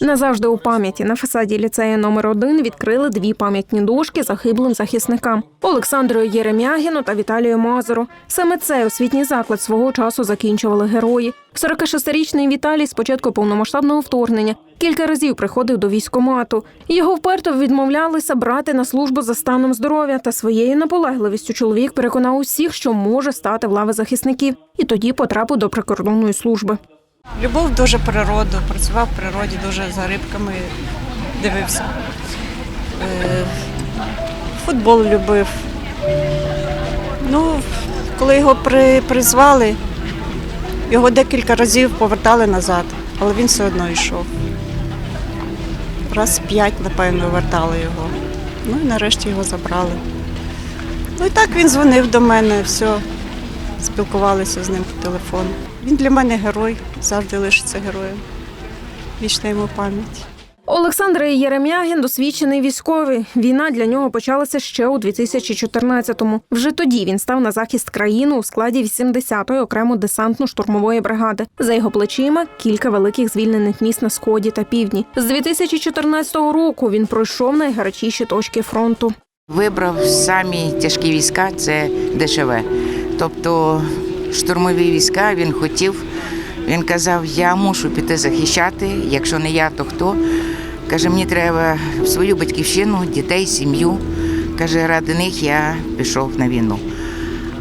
Назавжди у пам'яті на фасаді ліцею номер 1 відкрили дві пам'ятні дошки загиблим захисникам Олександру Єремягіну та Віталію Мазуру. Саме цей освітній заклад свого часу закінчували герої. 46-річний Віталій з початку повномасштабного вторгнення кілька разів приходив до військкомату. Його вперто відмовлялися брати на службу за станом здоров'я та своєю наполегливістю чоловік переконав усіх, що може стати в лави захисників, і тоді потрапив до прикордонної служби. Любов дуже природу, працював в природі, дуже за рибками дивився. Е, Футбол любив. Ну, коли його при, призвали, його декілька разів повертали назад, але він все одно йшов. Раз п'ять, напевно, вертали його. Ну і нарешті його забрали. Ну і так він дзвонив до мене, все, спілкувалися з ним по телефону. Він для мене герой, завжди лишиться героєм. Вічна йому пам'ять. Олександр Єремягін досвідчений військовий. Війна для нього почалася ще у 2014-му. Вже тоді він став на захист країни у складі 80-ї окремо десантно-штурмової бригади. За його плечима кілька великих звільнених міст на сході та півдні. З 2014 року він пройшов найгарячіші точки фронту. Вибрав самі тяжкі війська це ДШВ. Тобто штурмові війська він хотів. Він казав, я мушу піти захищати, якщо не я, то хто. Каже, мені треба свою батьківщину, дітей, сім'ю. Каже, ради них я пішов на війну.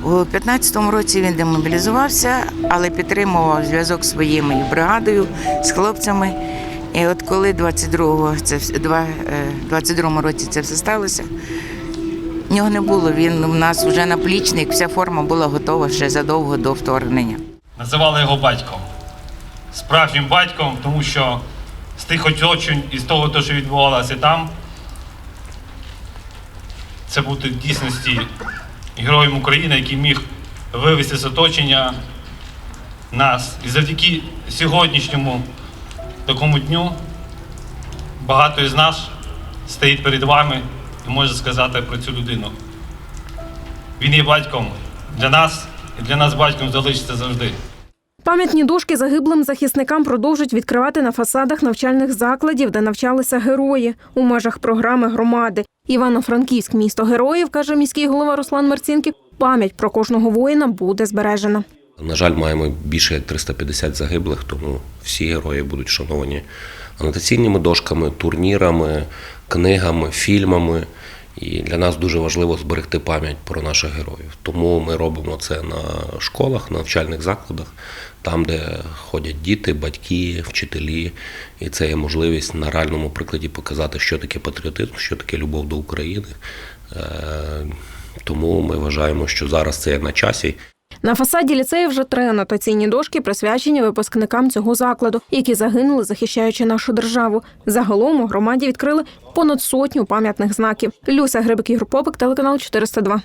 У 15-му році він демобілізувався, але підтримував зв'язок зі своєю бригадою, з хлопцями. І от коли 22-го це вс- два- е, 22-му році це все сталося, нього не було. Він у нас вже наплічник, вся форма була готова ще задовго до вторгнення. Називали його батьком. Справжнім батьком, тому що з тих оточень і з того, що відбувалося там, це бути в дійсності героєм України, який міг вивести з оточення нас. І завдяки сьогоднішньому такому дню багато із нас стоїть перед вами і може сказати про цю людину. Він є батьком для нас, і для нас батьком залишиться завжди. Пам'ятні дошки загиблим захисникам продовжують відкривати на фасадах навчальних закладів, де навчалися герої у межах програми громади. Івано-Франківськ місто героїв, каже міський голова Руслан Марцінків. Пам'ять про кожного воїна буде збережена. На жаль, маємо більше як 350 загиблих, тому всі герої будуть шановані анотаційними дошками, турнірами, книгами, фільмами. І для нас дуже важливо зберегти пам'ять про наших героїв. Тому ми робимо це на школах, на навчальних закладах, там, де ходять діти, батьки, вчителі. І це є можливість на реальному прикладі показати, що таке патріотизм, що таке любов до України. Е, Тому ми вважаємо, що зараз це є на часі. На фасаді ліцею вже три анотаційні дошки присвячені випускникам цього закладу, які загинули, захищаючи нашу державу. Загалом у громаді відкрили понад сотню пам'ятних знаків. Люся Грибик Ігор Попик, телеканал 402.